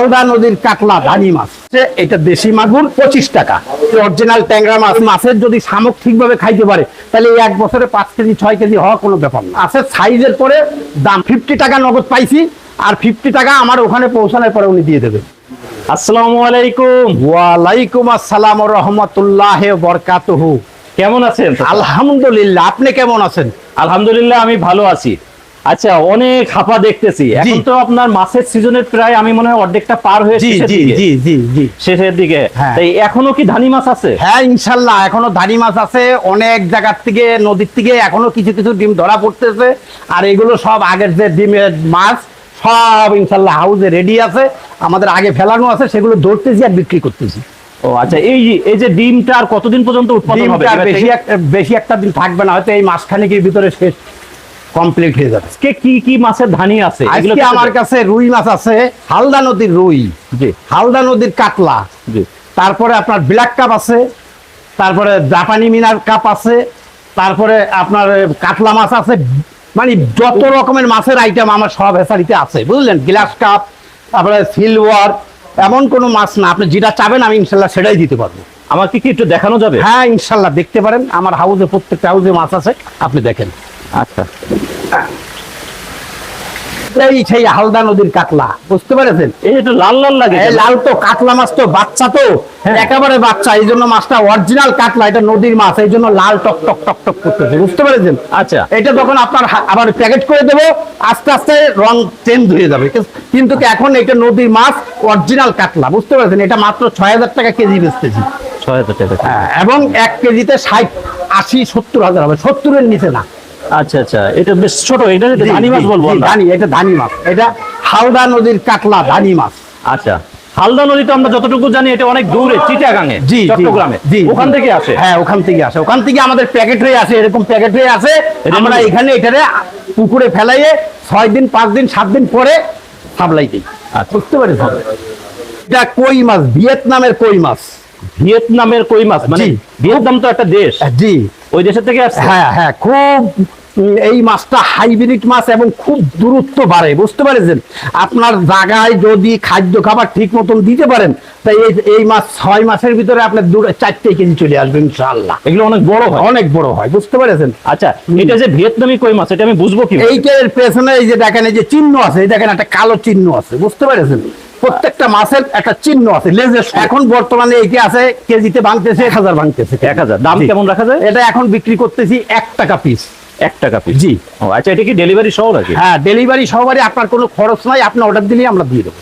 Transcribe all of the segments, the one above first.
হালদা নদীর কাতলা ধানি মাছ। এটা দেশি মাগুর পঁচিশ টাকা। অরিজিনাল ট্যাংরা মাছ। মাছের যদি শামুক ঠিকভাবে খাইতে পারে তাহলে এক বছরে পাঁচ কেজি ছয় কেজি হওয়া কোনো ব্যাপার না। মাছের সাইজের পরে দাম ফিফটি টাকা নগদ পাইছি আর ফিফটি টাকা আমার ওখানে পৌঁছানোর পরে উনি দিয়ে দেবেন আসসালামু আলাইকুম। ওয়ালাইকুম আসসালাম রহমতুল্লাহ বরকাতহু। কেমন আছেন? আলহামদুলিল্লাহ। আপনি কেমন আছেন? আলহামদুলিল্লাহ আমি ভালো আছি। আচ্ছা অনেক হাফা দেখতেছি। এখন তো আপনার মাছের সিজনের প্রায় আমি মনে হয় অর্ধেকটা পার হয়ে শেষের দিকে। হ্যাঁ। তাই এখনও কি ধানি মাছ আছে? হ্যাঁ ইনশাল্লাহ এখনও ধানি মাছ আছে। অনেক জায়গার থেকে নদীর থেকে এখনও কিছু কিছু ডিম ধরা পড়তেছে। আর এগুলো সব আগের যে ডিমের মাছ সব ইনশাল্লাহ হাউসে রেডি আছে। আমাদের আগে ফেলানো আছে সেগুলো ধরতেছি আর বিক্রি করতেছি। ও আচ্ছা এই এই যে ডিমটা আর কতদিন পর্যন্ত উৎপাদন হবে? বেশি একটা দিন থাকবে না হয়তো এই মাসখানেকের ভিতরে শেষ। কমপ্লিট হয়ে যাবে। আজকে কি কি মাছের ধানি আছে? আজকে আমার কাছে রুই মাছ আছে হালদা নদীর রুই। জি। হালদা নদীর কাতলা। জি। তারপরে আপনার ব্ল্যাক কাপ আছে তারপরে জাপানি মিনার কাপ আছে তারপরে আপনার কাতলা মাছ আছে। মানে যত রকমের মাছের আইটেম আমার সব হেসারিতে আছে বুঝলেন? গ্লাস কাপ তারপরে সিলভার এমন কোনো মাছ না। আপনি যেটা চাবেন আমি ইনশাল্লাহ সেটাই দিতে পারব। আমাকে কি একটু দেখানো যাবে? হ্যাঁ ইনশাল্লাহ দেখতে পারেন। আমার হাউসে প্রত্যেকটা হাউসে মাছ আছে। আপনি দেখেন। আচ্ছা। এই সেই হালদা নদীর কাতলা বুঝতে পেরেছেন? এই লাল লাল লাগে লাল তো কাতলা মাছ তো বাচ্চা তো। একেবারে বাচ্চা এই জন্য মাছটা অরিজিনাল কাতলা এটা নদীর মাছ এই জন্য লাল টক টক টক টক করতেছে বুঝতে পেরেছেন? আচ্ছা। এটা যখন আপনার আবার প্যাকেট করে দেবো আস্তে আস্তে রং চেঞ্জ হয়ে যাবে কিন্তু এখন এটা নদীর মাছ অরিজিনাল কাতলা বুঝতে পেরেছেন? এটা মাত্র ছয় হাজার টাকা কেজি বেচতেছি। ছয় হাজার টাকা হ্যাঁ, এবং এক কেজিতে ষাট আশি সত্তর হাজার হবে সত্তরের নিচে না। আচ্ছা আচ্ছা। এটা বেশ ছোট এটা ধানি মাছ বলব ধানি এটা ধানি মাছ। এটা হালদা নদীর কাতলা ধানি মাছ। আচ্ছা। হালদা নদী তো আমরা যতটুকু জানি এটা অনেক দূরে চিটাগাঙে জি চট্টগ্রামে। জি ওখান থেকে আসে? হ্যাঁ ওখান থেকে আসে। ওখান থেকে আমাদের প্যাকেট হয়ে আসে এরকম প্যাকেট হয়ে আসে আমরা এখানে এটারে পুকুরে ফেলাইয়ে ছয় দিন পাঁচ দিন সাত দিন পরে সাপ্লাই দিই। আচ্ছা। বুঝতে পারেন এটা কই মাছ? ভিয়েতনামের কই মাছ? ভিয়েতনামের কই মাছ? মানে ভিয়েতনাম তো একটা দেশ। জি। ওই দেশের থেকে আসছে? হ্যাঁ হ্যাঁ। খুব এই মাছটা হাইব্রিড মাছ এবং খুব দূরত্ব বাড়ে বুঝতে পারছেন? আপনার জায়গায় যদি খাদ্য খাবার ঠিক মতন দিতে পারেন তাই এই এই মাছ ছয় মাসের ভিতরে আপনার দু চারটে কেজি চলে আসবে ইনশাআল্লাহ। এগুলো অনেক বড় হয়। অনেক বড় হয় বুঝতে পেরেছেন? আচ্ছা এটা যে ভিয়েতনামি কই মাছ এটা আমি বুঝব কি এইটার পেছনে এই যে দেখেন এই যে চিহ্ন আছে এই দেখেন একটা কালো চিহ্ন আছে বুঝতে পেরেছেন? প্রত্যেকটা মাছের একটা চিহ্ন আছে লেজের এখন বর্তমানে এইটা আছে কেজিতে ভাঙতেছে এক হাজার ভাঙতেছে। এক হাজার। দাম। কেমন রাখা যায়? এটা এখন বিক্রি করতেছি এক টাকা পিস এক টাকা পিস জি। ও আচ্ছা এটা কি ডেলিভারি সহ নাকি? হ্যাঁ ডেলিভারি সহবারে আপনার কোনো খরচ নাই আপনি অর্ডার দিলেই আমরা দিয়ে দেবো।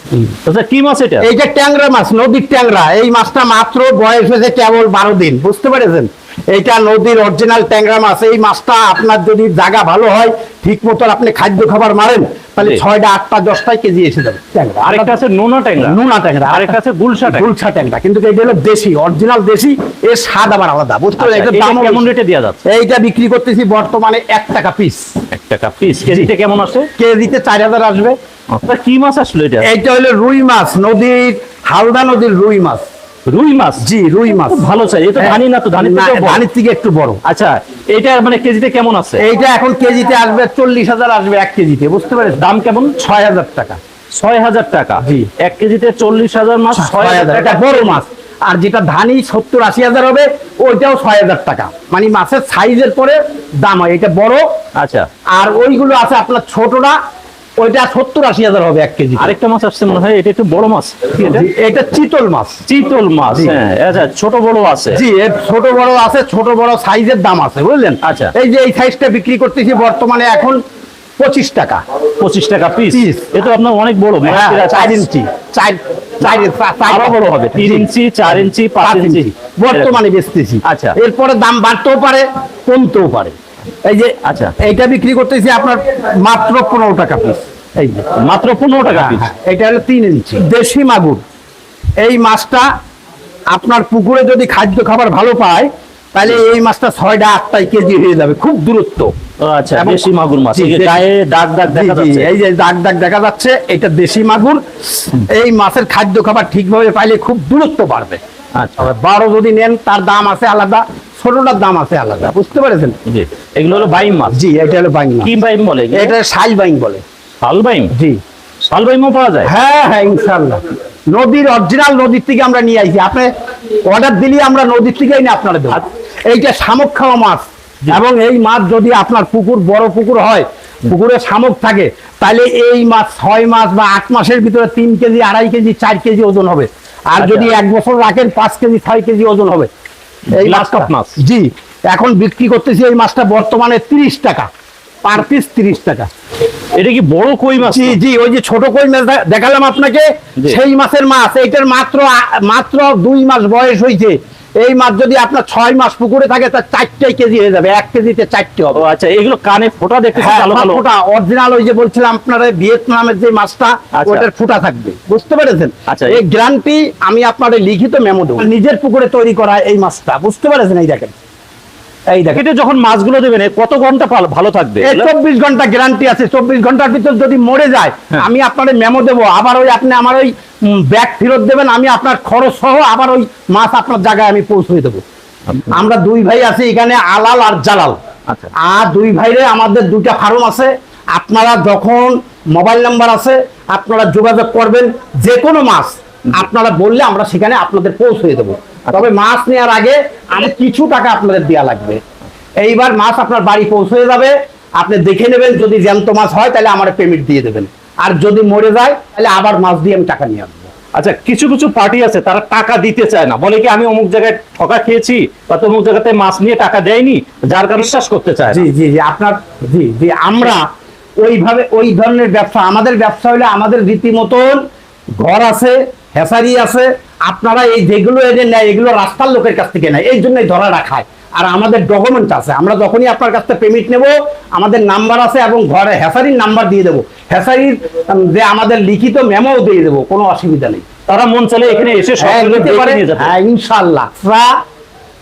আচ্ছা কি মাছ এটা? এই যে ট্যাংরা মাছ নদীর ট্যাংরা এই মাছটা মাত্র বয়স হয়েছে কেবল বারো দিন বুঝতে পেরেছেন? এইটা নদীর অরিজিনাল ট্যাংরা মাছ। এই মাছটা আপনার যদি জায়গা ভালো হয় ঠিক মতো আপনি খাদ্য খাবার মারেন তাহলে ছয়টা আটটা দশটায় কেজি এসে যাবে ট্যাংরা। আরেকটা আছে নোনা ট্যাংরা। নুনা ট্যাংরা। আরেকটা আছে গুলশা গুলশা ট্যাংরা। কিন্তু এটা হলো দেশি অরিজিনাল দেশি এর স্বাদ আবার আলাদা। বুঝতে আচ্ছা, পারলেন? এটার এটা দাম কেমন রেটে দেওয়া যাচ্ছে? এইটা বিক্রি করতেছি বর্তমানে এক টাকা পিস এক টাকা পিস কেজিতে কেমন আসে? কেজিতে চার হাজার আসবে। কি মাছ আসলো এটা? এইটা হলো রুই মাছ নদীর হালদা নদীর রুই মাছ। রুই মাছ? জি রুই মাছ। ভালো চাই। এটা ধানি না তো? ধানি ধানের থেকে একটু বড়। আচ্ছা এটা মানে কেজিতে কেমন আছে? এইটা এখন কেজিতে আসবে চল্লিশ হাজার আসবে এক কেজিতে বুঝতে পারেন দাম কেমন? ছয় হাজার টাকা। ছয় হাজার টাকা। জি। এক কেজিতে চল্লিশ হাজার মাছ ছয় হাজার এটা বড় মাছ। আর যেটা ধানি সত্তর আশি হাজার হবে ওইটাও ছয় হাজার টাকা। মানে মাছের সাইজের পরে দাম হয়। এটা বড়। আচ্ছা। আর ওইগুলো আছে আপনার ছোটটা ওইটা সত্তর আশি হাজার হবে এক কেজি। আরেকটা মাছ আসছে মনে হয় এটা একটু বড় মাছ। এটা? চিতল মাছ। চিতল মাছ হ্যাঁ আচ্ছা ছোট বড় আছে। জি এর ছোট বড় আছে ছোট বড় সাইজের দাম আছে বুঝলেন? আচ্ছা। এই যে এই সাইজটা বিক্রি করতেছি বর্তমানে এখন পঁচিশ টাকা। পঁচিশ টাকা পিস Piece। এটা আপনার অনেক বড় হ্যাঁ, চার ইঞ্চি। আরও বড় হবে তিন ইঞ্চি চার ইঞ্চি পাঁচ ইঞ্চি। বর্তমানে বেচতেছি। আচ্ছা। এরপরে দাম বাড়তেও পারে কমতেও পারে। এই যে আচ্ছা। এইটা বিক্রি করতেছি আপনার মাত্র পনেরো টাকা পিস এই যে। মাত্র পনেরো টাকা হ্যাঁ, পিস হ্যাঁ, এটা হলো তিন ইঞ্চি। দেশি মাগুর। এই মাছটা আপনার পুকুরে যদি খাদ্য খাবার ভালো পায় তাহলে এই মাছটা ছয়টা আটটাই কেজি হয়ে যাবে খুব দূরত্ব। আচ্ছা দেশি মাগুর মাছ। গায়ে দাগ দাগ দেখা যাচ্ছে। এই যে দাগ দাগ দেখা যাচ্ছে এটা দেশি মাগুর। এই মাছের খাদ্য খাবার ঠিকভাবে পাইলে খুব দূরত্ব বাড়বে। আচ্ছা। বারো যদি নেন তার দাম আছে আলাদা। ছোটটার দাম আছে আলাদা বুঝতে পেরেছেন? জি এগুলো হলো বাইম মাছ। জি এটা হলো বাইং মাছ। কি বাইম বলে এটা শাল বাইম বলে। শাল বাইম? জি। শাল বাইমও পাওয়া যায়? হ্যাঁ হ্যাঁ ইনশাল্লাহ নদীর অরিজিনাল নদীর থেকে আমরা নিয়ে আইছি। আপনি অর্ডার দিলে আমরা নদীর থেকেই না আপনারা দেবো। এইটা শামুক খাওয়া মাছ। এবং এই মাছ যদি আপনার পুকুর বড় পুকুর হয় পুকুরে শামুক থাকে তাহলে এই মাছ ছয় মাস বা আট মাসের ভিতরে তিন কেজি আড়াই কেজি চার কেজি ওজন হবে। আর আচ্ছা। যদি এক বছর রাখেন পাঁচ কেজি ছয় কেজি ওজন হবে। এই মাছটা। মাছ। জি এখন বিক্রি করতেছি এই মাছটা বর্তমানে তিরিশ টাকা। পার পিস তিরিশ টাকা। এটা কি বড় কই মাছ? জি জি ওই যে ছোট কই মাছ দেখালাম আপনাকে। সেই মাছের মাছ এইটার মাত্র মাত্র দুই মাস বয়স হয়েছে এই মাছ যদি আপনার ছয় মাস পুকুরে থাকে তার চারটাই কেজি হয়ে যাবে। এক কেজিতে চারটে হবে। আচ্ছা এগুলো কানে ফোটা দেখতে হ্যাঁ ভালো ফোটা। অরিজিনাল ওই যে বলছিলাম আপনারা ভিয়েতনামের যে মাছটা আচ্ছা। ওটার ফোটা থাকবে। বুঝতে পেরেছেন? আচ্ছা। এই গ্রান্টি আমি আপনার লিখিত মেমো দেবো। নিজের পুকুরে তৈরি করা এই মাছটা। বুঝতে পেরেছেন? এই দেখেন। এই দেখেন কেটে যখন মাছগুলো দেবেন কত ঘণ্টা ভালো থাকবে চব্বিশ ঘণ্টা গ্যারান্টি আছে। চব্বিশ ঘণ্টার ভিতর যদি মরে যায় হ্যাঁ। আমি আপনার মেমো দেবো। আবার ওই আপনি আমার ওই ব্যাগ ফেরত দেবেন আমি আপনার খরচ সহ আবার ওই মাছ আপনার জায়গায় আমি পৌঁছে দেবো। আমরা দুই ভাই আছি এখানে আলাল আর জালাল। আচ্ছা। আর দুই ভাইরে আমাদের দুইটা ফার্ম আছে। আপনারা যখন মোবাইল নাম্বার আছে আপনারা যোগাযোগ করবেন যে কোনো মাছ আপনারা বললে আমরা সেখানে আপনাদের পৌঁছে দেবো। তবে মাছ নেওয়ার আগে আমি কিছু টাকা আপনাদের দেওয়া লাগবে। এইবার মাছ আপনার বাড়ি পৌঁছে যাবে। আপনি দেখে নেবেন যদি জ্যান্ত মাছ হয় তাহলে আমার পেমেন্ট দিয়ে দেবেন। আর যদি মরে যায় তাহলে আবার মাছ দিয়ে আমি টাকা নিয়ে আসব। আচ্ছা কিছু কিছু পার্টি আছে তারা টাকা দিতে চায় না। বলে কি আমি অমুক জায়গায় ঠকা খেয়েছি বা অমুক জায়গাতে মাছ নিয়ে টাকা দেয়নি? যার কারণে বিশ্বাস করতে চায় জি জি জি আপনার জি জি আমরা ওইভাবে ওই ধরনের ব্যবসা আমাদের ব্যবসা হলে আমাদের রীতিমতন ঘর আছে হেসারি আছে আপনারা এই যেগুলো এনে নেয় এগুলো রাস্তার লোকের কাছ থেকে নেয় এই জন্যই ধরা রাখায়। আর আমাদের ডকুমেন্ট আছে আমরা যখনই আপনার কাছ থেকে পেমেন্ট নেব আমাদের নাম্বার আছে এবং ঘরে হেসারির নাম্বার দিয়ে দেবো। হেসারির যে আমাদের লিখিত মেমোও দিয়ে দেবো কোনো অসুবিধা নেই। তারা মন চাইলে এখানে এসে হ্যাঁ, পারে। হ্যাঁ ইনশাল্লাহ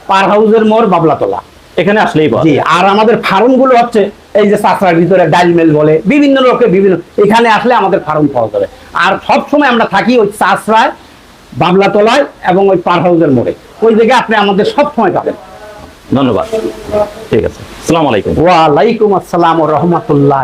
পার হাউসের মোড় বাবলাতলা। এখানে আসলেই জি আর আমাদের ফার্মগুলো হচ্ছে এই যে চাষার ভিতরে ডালমেল বলে বিভিন্ন লোকে বিভিন্ন এখানে আসলে আমাদের ফার্ম পাওয়া যাবে। আর সব সময় আমরা থাকি ওই চাষরায় বাবলাতলায় এবং ওই পার হাউসের মোড়ে। ওই জায়গায় আপনি আমাদের সব সময় পাবেন। ধন্যবাদ। ঠিক আছে। আসসালামু আলাইকুম। ওয়ালাইকুম আসসালাম রহমতুল্লাহ।